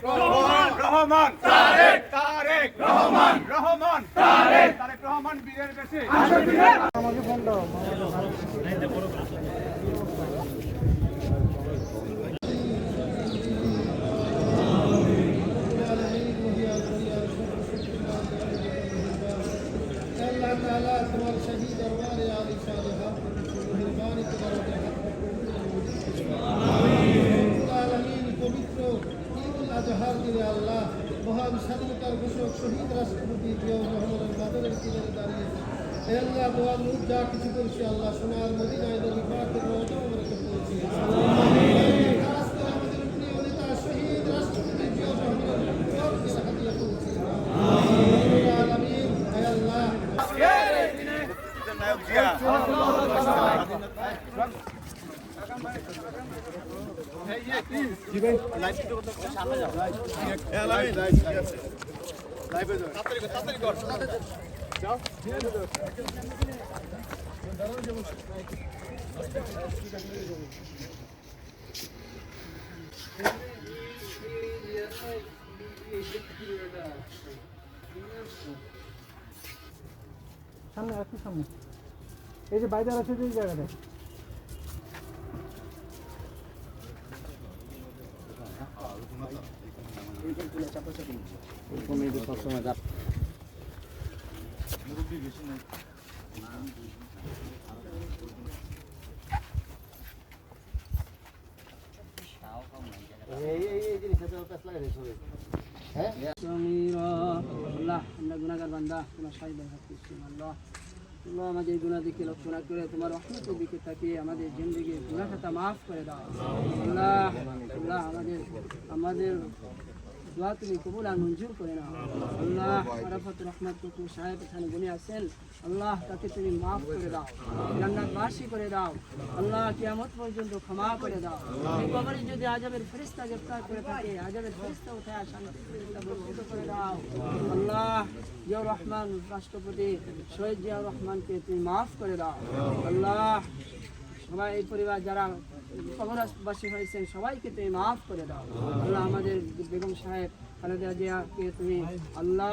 তারেক রহমান, তারেক তারেক রহমান রহমান তারেক তারেক রহমান বীরের বেশে। আমাকে ফোন দাও تعالی تمام আজহার দিনে আল্লাহ মহান স্বাধীনতার ঘোষক শহীদ রাষ্ট্রপতি জিয়াউর রহমানের বাদলের কিনারে দাঁড়িয়ে হে আল্লাহ দোয়া মুখ যা কিছু করেছি, আল্লাহ সোনার মদিনায় নবী পাকের রওজা মুবারকে পৌঁছে খাস সামনে একটু সামনে। এই যে বাইদার আছে যে জায়গাটা আমাদের গুনাহ দিকে লক্ষ্য না করে তোমার রহমতের দিকে তাকিয়ে আমাদের জিন্দগির গুনাহ খাতা মাফ করে দাও আমাদের আমাদের দোয়া তুমি কবুল আর মঞ্জুর করে নাও আল্লাহ আরাফাত রহমত কুকুর সাহেব এখানে বলে আছেন আল্লাহ তাকে তুমি মাফ করে দাও জান্নাতবাসী করে দাও আল্লাহ কিয়ামত পর্যন্ত ক্ষমা করে দাও এই কবরে যদি আজাবের ফেরিস্তা গ্রেফতার করে থাকে আজাবের ফেরিস্তা উঠায় শান্তি করে দাও আল্লাহ জিয়াউর রহমান রাষ্ট্রপতি শহীদ জিয়াউর রহমানকে তুমি মাফ করে দাও আল্লাহ সবাই এই পরিবার যারা কবরবাসী হয়েছেন, সবাইকে তুমি মাফ করে দাও। আল্লাহ আমাদের বেগম সাহেব, খালেদা জিয়াকে তুমি আল্লাহ